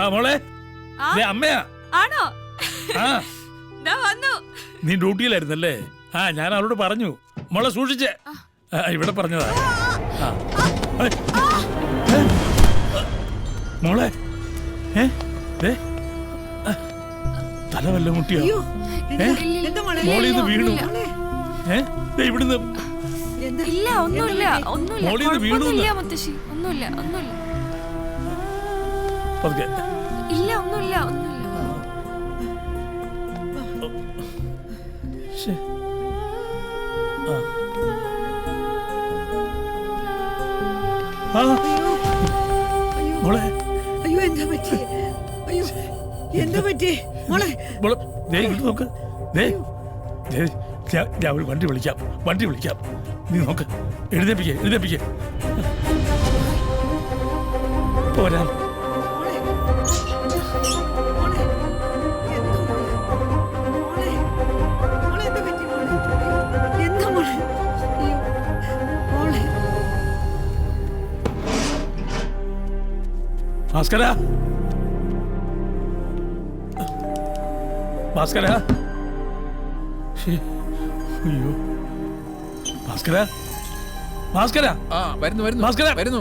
ആ മോളെ. ആ? ദേ അമ്മയാ. ആണോ? ആ. ദാ വന്നു. നീ ഡ്യൂട്ടിയിലായിരുന്നല്ലേ? ആ ഞാൻ അവളോട് പറഞ്ഞു. മോളെ സൂക്ഷിച്ചേ. ആ, ഇവിടെ പറഞ്ഞതാ. ആ. ഏ, ഏ, മോളെ. ഏ? ദേ, ആ, തല വല്ല മുട്ടിയോ? ഏ? മോളെ? നിന്ന് വീണു. ഏ? ദേ, ഇവിടുന്ന്. ഇല്ല ഒന്നുമില്ല ഒന്നുമില്ല. മോളിൽ നിന്ന് വീണു കുഴപ്പമൊന്നുമില്ല മുത്തശ്ശി. ഒന്നുമില്ല ഒന്നുമില്ല. പതുക്കെ. ഇല്ല ഒന്നുമില്ല ഒന്നുമില്ല. മോളെ. അയ്യോ എന്താ പറ്റി? അയ്യോ എന്താ പറ്റി? മോളെ. മോളെ ദേ ഇങ്ങോട്ട് നോക്ക്. ദേ ദേ, ഞാൻ ഞാൻ ഒരു വണ്ടി വിളിക്കാം. വണ്ടി വിളിക്കാം. നീ നോക്ക്. എഴുതേപ്പിക്കേ എഴുതേപ്പിക്കേ പോരാ. ഭാസ്കര? ഭാസ്കര? അയ്യോ. ഭാസ്കര? ഭാസ്കര? ആ വരുന്നു വരുന്നു ഭാസ്കര? വരുന്നു.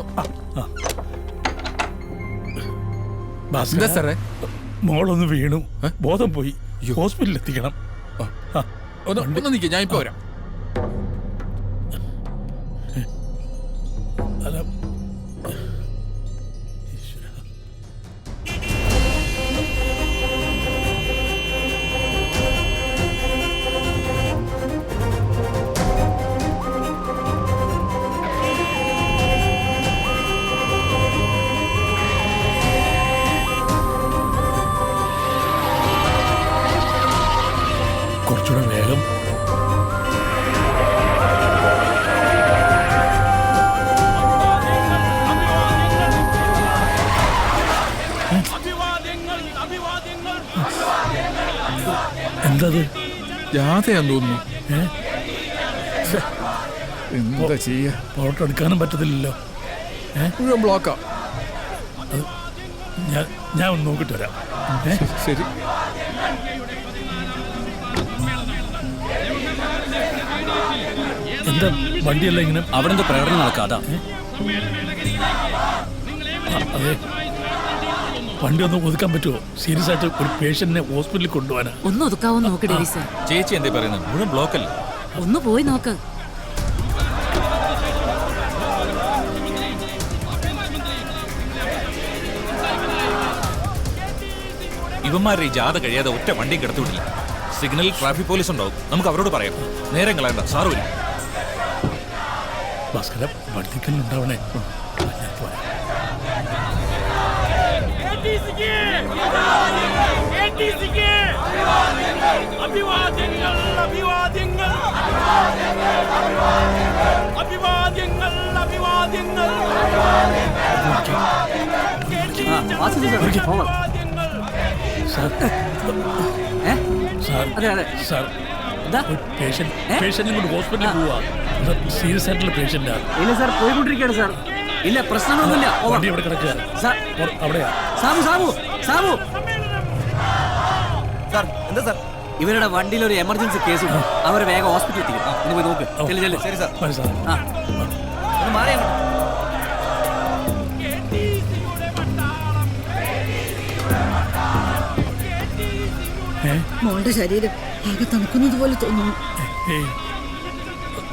ഭാസ്കര സാറേ? മോളൊന്ന് വീണു. ബോധം പോയി. ഹോസ്പിറ്റലിൽ എത്തിക്കണം ഒന്ന് ഒന്ന് നിൽക്കുക ഞാൻ ഇപ്പൊ വരാം. ജാഥയാന്ന് തോന്നുന്നു. ഏ? എന്താ ചെയ്യാ? ഫോട്ടോ എടുക്കാനും പറ്റത്തില്ലല്ലോ. മുഴുവൻ ബ്ലോക്കാ ഞാൻ ഞാൻ ഒന്ന് നോക്കിട്ട് വരാം. ശരി എന്താ വണ്ടിയല്ല ഇങ്ങനെ അവിടെ എന്തോ പ്രകടനം നടക്കാതെ അതെ. വണ്ടി ഒന്ന് ഒതുക്കാൻ പറ്റുമോ സീരിയസ് ആയിട്ട് ഒരു പേഷ്യന്റിനെ ഹോസ്പിറ്റലിൽ കൊണ്ടുപോകാനാ. ഒന്ന് ഒതുക്കാവോ നോക്ക് ഡേവിസ് ചേച്ചി എന്തേ പറയുന്നത്? മുഴുവൻ ബ്ലോക്കല്ലേ ഒന്ന് പോയി നോക്ക്. ഇവന്മാരുടെ ഈ ജാഥ കഴിയാതെ ഒറ്റ വണ്ടി കിടത്തുവിടില്ല. സിഗ്നലിൽ ട്രാഫിക് പോലീസ് ഉണ്ടാവും. നമുക്ക് അവരോട് പറയാം. നേരം കളയണ്ട. സാറ് വരും. ഭാസ്കര വണ്ടിക്കൽ അഭിവാദ്യങ്ങൾ അഭിവാദ്യങ്ങൾ അഭിവാദ്യങ്ങൾ അഭിവാദ്യങ്ങൾ സാർ സാർ അതെ അതെ. സാർ പേഷ്യന്റ് കൊണ്ട് ഹോസ്പിറ്റലിൽ പോവാ. സീരിയസ് ആയിട്ടുള്ള ആണ് ഇല്ല സാർ പോയിക്കൊണ്ടിരിക്കുകയാണ് സാർ. ഇല്ല പ്രശ്നമൊന്നുമില്ല. വണ്ടി അവിടെ കിടക്കുക. അവിടെയാ. സാബു സാബു സാബു. സാർ എന്താ സാർ? ഇവരുടെ വണ്ടിയിൽ ഒരു എമർജൻസി കേസ് ഉണ്ട് അവരെ വേഗം ഹോസ്പിറ്റലിൽ എത്തിക്കും. പോയി നോക്ക്. ഓ. ചെല്ലു ചെല്ലു. ശരി സാർ. മതി സാർ. ആ. ഒന്ന് മാറി അങ്ങോട്ട്. ഏ? മോളുടെ ശരീരം ആകെ തണുക്കുന്നത് പോലെ തോന്നുന്നു.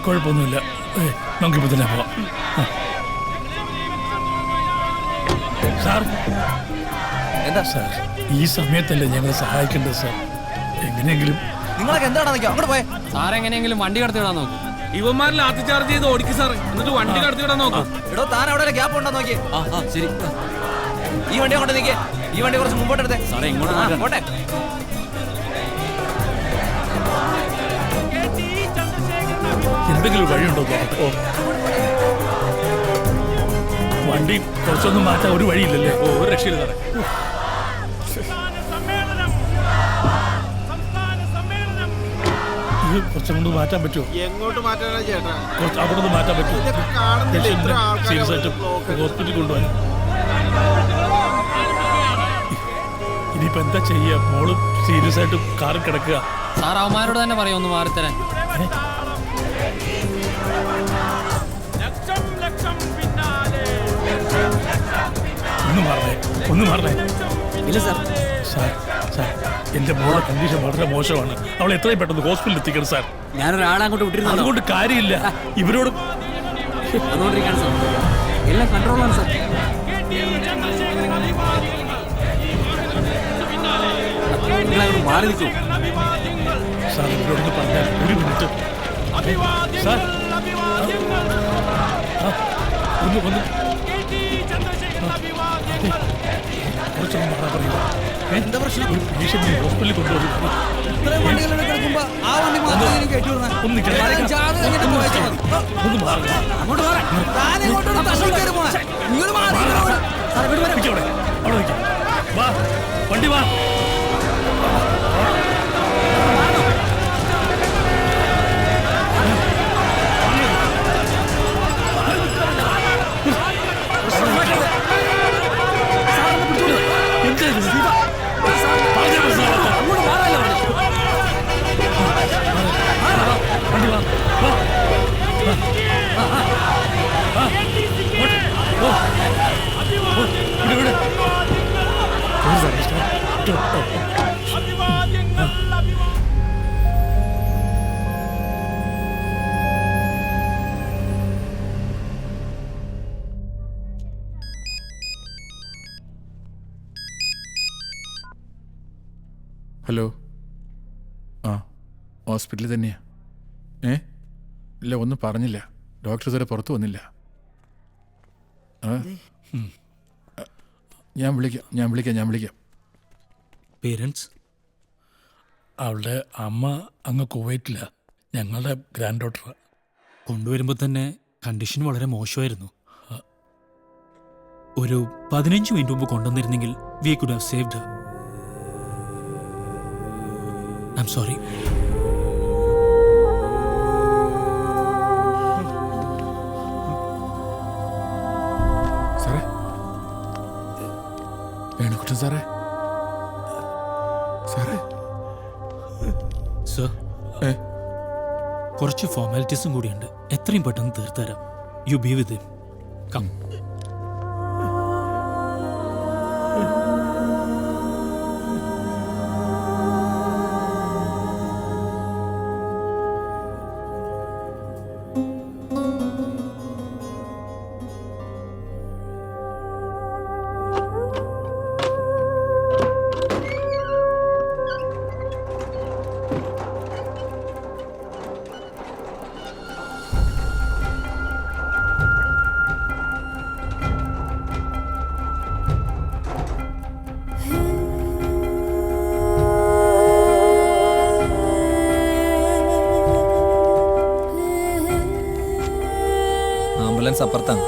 കുഴപ്പമൊന്നുമില്ല. നമുക്കിപ്പോ നമുക്കിപ്പോൾ തന്നെ പോവാം. സാർ? എന്താ സാർ? ഈ സമയത്തല്ലേ ഞങ്ങളെ സഹായിക്കേണ്ടത് സാർ? എങ്ങനെയെങ്കിലും നിങ്ങളൊക്കെ എന്താണ് നിൽക്കുക? അങ്ങോട്ട് പോയെ. സാറെങ്ങനെയെങ്കിലും വണ്ടി കടത്തി വിടാൻ നോക്കും. ഇവന്മാർ ലാത്തി ചാർജ് ചെയ്ത് ഓടിക്കും സാർ എന്നിട്ട് വണ്ടി കടത്തിവിടാൻ നോക്കും. എടോ താൻ അവിടെ ഗ്യാപ്പ് ഉണ്ടോ നോക്കി. ആ ആ ശരി. ഈ വണ്ടി അങ്ങോട്ട് നിൽക്കേ ഈ വണ്ടി കുറച്ച് മുമ്പോട്ട് എടുത്തേ. സാറേ ഇങ്ങോട്ട്. പോട്ടെ. എന്തെങ്കിലും വഴിയുണ്ടോ? ഓ. വണ്ടി കുറച്ചൊന്നും മാറ്റാൻ ഒരു വഴിയില്ലല്ലേ? ഓ ഒരു രക്ഷയില്ല സാറേ. സമ്മേളനം സംസ്ഥാന സമ്മേളനം ഇത് കുറച്ചും കൊണ്ട് മാറ്റാൻ പറ്റുമോ? എങ്ങോട്ട് മാറ്റാനാ ചേട്ടാ? കുറച്ച് അവിടെ നിന്ന് മാറ്റാൻ പറ്റുമോ? സീരിയസ് ആയിട്ട് ഹോസ്പിറ്റലിൽ കൊണ്ടുപോയി ഇനിയിപ്പോ എന്താ ചെയ്യുക മോൾ സീരിയസ് ആയിട്ട് കാറിൽ കിടക്കുക. സാർ അവന്മാരോട് തന്നെ പറയാം ഒന്ന് മാറിത്തരാൻ. ഒന്ന് മാറണേ. ഇല്ല സാർ. സാർ സാർ എന്റെ മോളെ കണ്ടീഷൻ വളരെ മോശമാണ്. അവൾ എത്രയും പെട്ടെന്ന് ഹോസ്പിറ്റലിൽ എത്തിക്കണം സാർ. ഞാനൊരാളെ അങ്ങോട്ട് വിട്ടിരുന്നു അതുകൊണ്ട് കാര്യമില്ല. ഇവരോട് അതുകൊണ്ടിരിക്കാണ് സാർ. എല്ലാം കൺട്രോളാണ് സാർ. നിങ്ങളങ്ങോട്ട് മാറി നിൽക്കൂ. സാർ ഇവരോടൊന്ന് പറഞ്ഞാൽ ഒരു മിനിറ്റ്. സാർ ആ, ഒന്ന് ഒന്ന് കുറച്ചൊന്ന് പറയുക എന്താ പ്രശ്നം ഭീഷണി ഹോസ്പിറ്റലിൽ കൊണ്ടുപോകും ഒന്ന് നിൽക്കണേ. ഒന്ന് മാറുക നിൽക്ക് അവിടെ അവിടെ നിൽക്ക് വാ. വണ്ടി വാ. ഹലോ ആ ഹോസ്പിറ്റലിൽ തന്നെയാ. ഏ? ഇല്ല ഒന്നും പറഞ്ഞില്ല. ഡോക്ടർ ഇതുവരെ പുറത്തു വന്നില്ല. ഞാൻ വിളിക്കാം ഞാൻ വിളിക്കാം ഞാൻ വിളിക്കാം. പേരൻസ് അവളുടെ അമ്മ അങ്ങ് കുവൈറ്റില്ല ഞങ്ങളുടെ ഗ്രാൻഡ് ഡോട്ടർ കൊണ്ടുവരുമ്പോൾ തന്നെ കണ്ടീഷൻ വളരെ മോശമായിരുന്നു. ഒരു പതിനഞ്ച് മിനിറ്റ് മുമ്പ് കൊണ്ടുവന്നിരുന്നെങ്കിൽ we could have saved I am sorry? സാറേ വേണക്കുട്ടൻ സാറേ? സാറേ? സർ. ഏ? കുറച്ച് ഫോർമാലിറ്റീസും കൂടിയുണ്ട്. എത്രയും പെട്ടെന്ന് തീർത്തരാം. You be with come ambulance അപ്പുറത്താണ്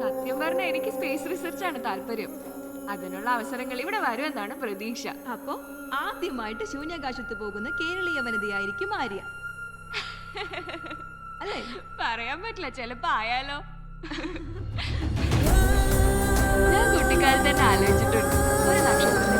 സത്യം എനിക്ക് സ്പേസ് റിസർച്ച് ആണ് അതിനുള്ള അവസരങ്ങൾ ഇവിടെ പ്രതീക്ഷ. അപ്പോ ആദ്യമായിട്ട് ശൂന്യാകാശത്ത് പോകുന്ന കേരളീയ വനിതയായിരിക്കും ആര്യ. പറയാൻ പറ്റില്ല ചെലപ്പോ ആയാലോ. ഞാൻ കുട്ടിക്കാലത്ത് തന്നെ ആലോചിച്ചിട്ടുണ്ട്. ഒരു നക്ഷത്രം